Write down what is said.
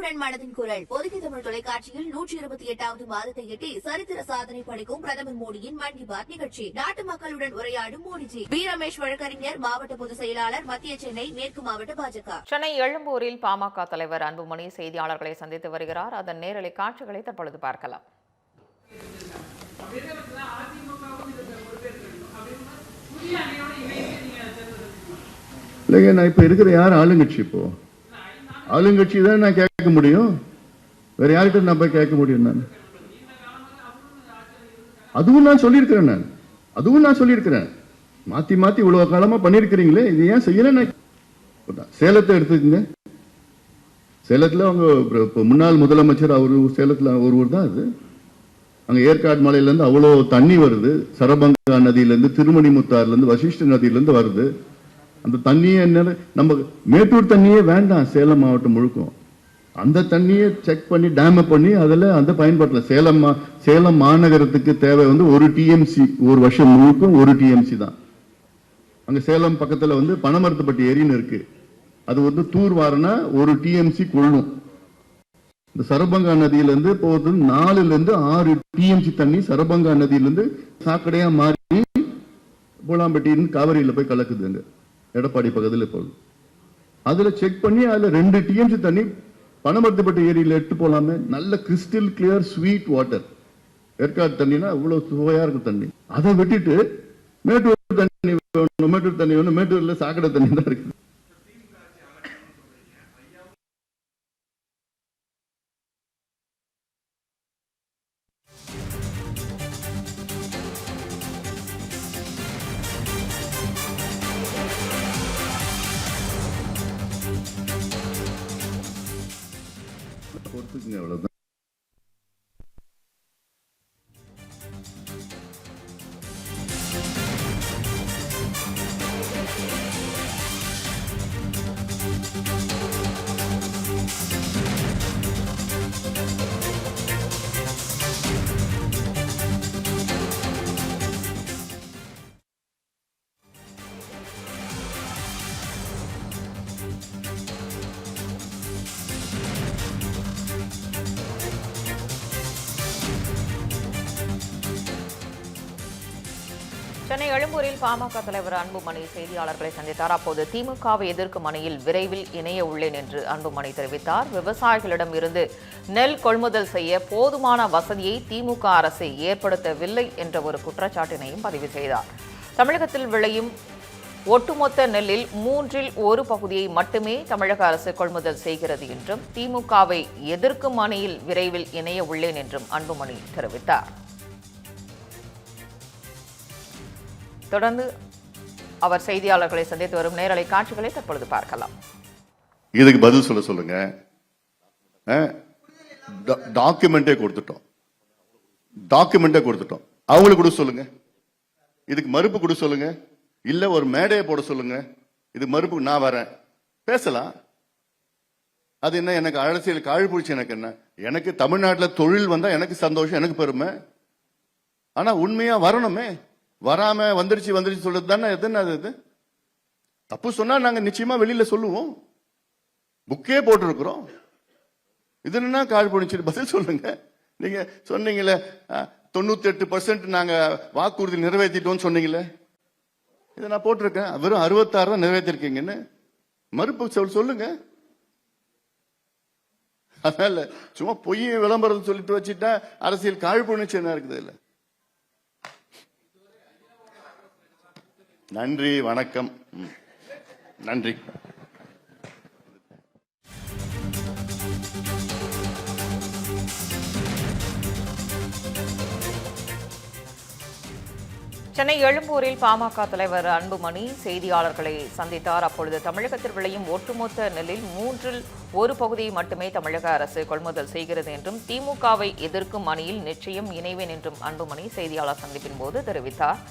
மனதின் குரல். பொதுகி தமிழ் தொலைக்காட்சியில் நூற்றி இருபத்தி எட்டாவது மாதத்தை எட்டி சரித்திர சாதனை படைக்கும் பிரதமர் மோடியின் மன் கி பாத் நிகழ்ச்சி. நாட்டு மக்களுடன் உரையாடும் மோடிஜி. வி. ரமேஷ் வழக்கறிஞர் மாவட்ட பொதுச் செயலாளர் மத்திய சென்னை மேற்கு மாவட்ட பாஜக. சென்னை எழும்பூரில் பாமக தலைவர் அன்புமணி செய்தியாளர்களை சந்தித்து வருகிறார். அதன் நேரலை காட்சிகளை தற்பொழுது பார்க்கலாம். இல்லைங்க நான் இப்போ இருக்கிற யார் ஆளுங்கட்சி இப்போ? ஆளுங்கட்சி தான் நான் கேட்க முடியும். வேற யார்கிட்ட நான் போய் கேட்க முடியும் நான்? அதுவும் நான் சொல்லியிருக்கிறேன் நான். அதுவும் நான் சொல்லியிருக்கிறேன். மாத்தி மாத்தி இவ்வளவு காலமா பண்ணியிருக்கிறீங்களே இது ஏன் செய்யல நான் சேலத்தை எடுத்துக்கங்க. சேலத்தில் அவங்க முன்னாள் முதலமைச்சர் அவரு சேலத்தில் ஒருவர் தான் அது. அங்கே ஏற்காடு மலையிலேருந்து அவ்வளோ தண்ணி வருது. சரபங்கா நதியிலேருந்து திருமணிமுத்தார்லேருந்து வசிஷ்ட நதியிலேருந்து வருது. அந்த தண்ணியே என்ன நம்ம மேட்டூர் தண்ணியே வேண்டாம் சேலம் மாவட்டம் முழுக்கும். அந்த தண்ணியை செக் பண்ணி டேமை பண்ணி அதில் அந்த பயன்பாட்டில் சேலம் மா- சேலம் மாநகரத்துக்கு தேவை வந்து ஒரு டிஎம்சி ஒரு வருஷம் முழுக்கும் ஒரு டிஎம்சி தான். அங்கே சேலம் பக்கத்தில் வந்து பனமரத்துப்பட்டி ஏரின்னு இருக்கு. அது வந்து தூர் வாரனா ஒரு டிஎம்சி கொள்ளும். இந்த சரபங்கா நதியிலேருந்து போகுது ஆறு டிஎம்சி தண்ணி சரபங்கா நதியிலேருந்து சாக்கடையாக மாறி பூலாம்பட்டின்னு காவிரியில் போய் கலக்குதுங்க எடப்பாடி பக்கத்துல போகுது. அதுல செக் பண்ணி அதுல ரெண்டு டிஎம்சி தண்ணி பனமரத்துப்பட்டி ஏரியில எடுத்து போலாமே. நல்ல crystal clear sweet water Yercaud தண்ணினா இவ்வளவு சுவையா இருக்கும் தண்ணி. அதை விட்டுட்டு மேட்டூர் தண்ணி வேணும் மேட்டூர் தண்ணி வேணும் மேட்டூர்ல சாக்கடை தண்ணி தான் இருக்குது. Biz ne orada? சென்னை எழும்பூரில் பாமக தலைவர் அன்புமணி செய்தியாளர்களை சந்தித்தார். அப்போது திமுகவை எதிர்க்கும் அணியில் விரைவில் இணைய உள்ளேன் என்று அன்புமணி தெரிவித்தார். விவசாயிகளிடம் இருந்து நெல் கொள்முதல் செய்ய போதுமான வசதியை திமுக அரசு ஏற்படுத்தவில்லை என்ற ஒரு குற்றச்சாட்டினையும் பதிவு செய்தார். தமிழகத்தில் விளையும் ஒட்டுமொத்த நெல்லில் மூன்றில் ஒரு பகுதியை மட்டுமே தமிழக அரசு கொள்முதல் செய்கிறது என்றும் திமுகவை எதிர்க்கும் அணியில் விரைவில் இணைய உள்ளேன் என்றும் அன்புமணி தெரிவித்தார். தொடர்ந்து அவர் செய்தியாளர்களை சந்தித்து வரும் நேரலை காட்சிகளை தற்பொழுது பார்க்கலாம். இதுக்கு பதில் சொல்ல சொல்லுங்க. டாக்குமெண்டே கொடுத்துட்டோம். டாக்குமெண்டே கொடுத்துட்டோம். அவங்களுக்கு கொடு சொல்லுங்க. இதுக்கு மறுப்பு கொடு சொல்லுங்க. இல்ல ஒரு மேடையை போட சொல்லுங்க. இது மறுப்பு நான் வரேன். பேசலாம். அது என்ன எனக்கு அரசியல் காழ்பூச்சி எனக்கு என்ன? எனக்கு தமிழ்நாட்டில் தொழில் வந்தா எனக்கு சந்தோஷம் எனக்கு பெருமை. ஆனா உண்மையா வரணுமே. வராம வந்துருச்சு வந்துருச்சு சொல்றது தானே எதுன்னு அது இது? தப்பு சொன்னா நாங்க நிச்சயமா வெளியில சொல்லுவோம். புக்கே போட்டிருக்கிறோம். இது என்ன கால் பண்ணிச்சு பதில் சொல்லுங்க. நீங்க சொன்னீங்களே தொண்ணூத்தி எட்டு பர்சன்ட் நாங்க வாக்குறுதி நிறைவேற்றிட்டோம்னு சொன்னீங்களே இதை நான் போட்டிருக்கேன். வெறும் அறுபத்தாறு தான் நிறைவேற்றிருக்கீங்கன்னு மறுப்பு சொல் சொல்லுங்க. அதனால சும்மா பொய் விளம்பரம் சொல்லிட்டு வச்சுட்டா அரசியல் காழ்ப்புணர்ச்சி என்ன இருக்குது இல்லை நன்றி வணக்கம். நன்றி. சென்னை எழும்பூரில் பாமக தலைவர் அன்புமணி செய்தியாளர்களை சந்தித்தார். அப்பொழுது தமிழகத்தில் விளையும் ஒட்டுமொத்த நெல்லில் மூன்றில் ஒரு பகுதியை மட்டுமே தமிழக அரசு கொள்முதல் செய்கிறது என்றும் திமுகவை எதிர்க்கும் அணியில் நிச்சயம் இணைவேன் என்றும் அன்புமணி செய்தியாளர் சந்திப்பின் போது தெரிவித்தார்.